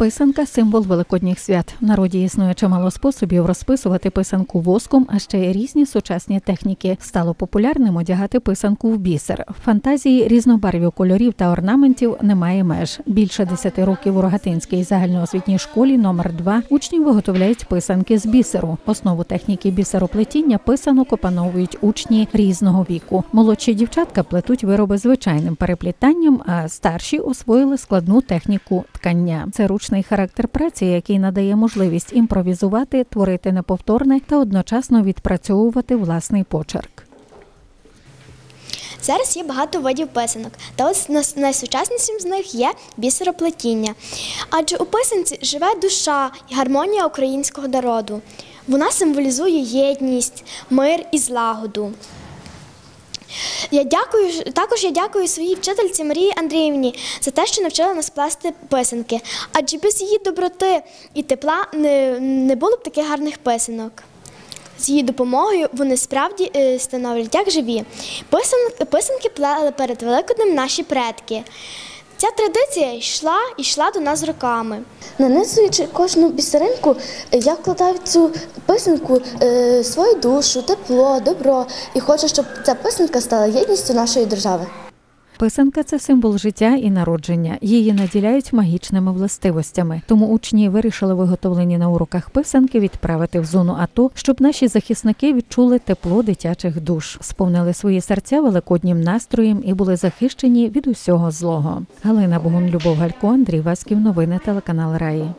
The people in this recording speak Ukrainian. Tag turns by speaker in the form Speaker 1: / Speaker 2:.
Speaker 1: Писанка символ великодніх свят. В народі існує чимало способів розписувати писанку воском, а ще й різні сучасні техніки. Стало популярним одягати писанку в бісер. Фантазії різнобарв'ю кольорів та орнаментів немає меж. Більше 10 років у Рогатинській загальноосвітній школі номер 2 учні виготовляють писанки з бісеру. Основу техніки бісероплетіння писанок опановують учні різного віку. Молодші дівчатка плетуть вироби звичайним переплітанням, а старші освоїли складну техніку ткання. Це ручний характер праці, який надає можливість імпровізувати, творити неповторне та одночасно відпрацьовувати власний почерк.
Speaker 2: Зараз є багато видів писанок, та ось нас- найсучаснішим з них є бісероплетіння. Адже у писанці живе душа і гармонія українського народу. Вона символізує єдність, мир і злагоду. Я дякую також я дякую своїй вчительці Марії Андріївні за те, що навчила нас плести писанки. Адже без її доброти і тепла не, не було б таких гарних писанок. З її допомогою вони справді е, становлять як живі. Писанки, плели перед Великоднем наші предки. Ця традиція йшла і йшла до нас роками.
Speaker 3: Нанизуючи кожну бісеринку, я вкладаю цю писанку е, свою душу, тепло, добро і хочу, щоб ця писанка стала єдністю нашої держави.
Speaker 1: Писанка це символ життя і народження. Її наділяють магічними властивостями. Тому учні вирішили виготовлені на уроках писанки відправити в зону АТО, щоб наші захисники відчули тепло дитячих душ, сповнили свої серця великоднім настроєм і були захищені від усього злого. Галина Богун, Любов Галько, Андрій Васьків. Новини телеканал Раї.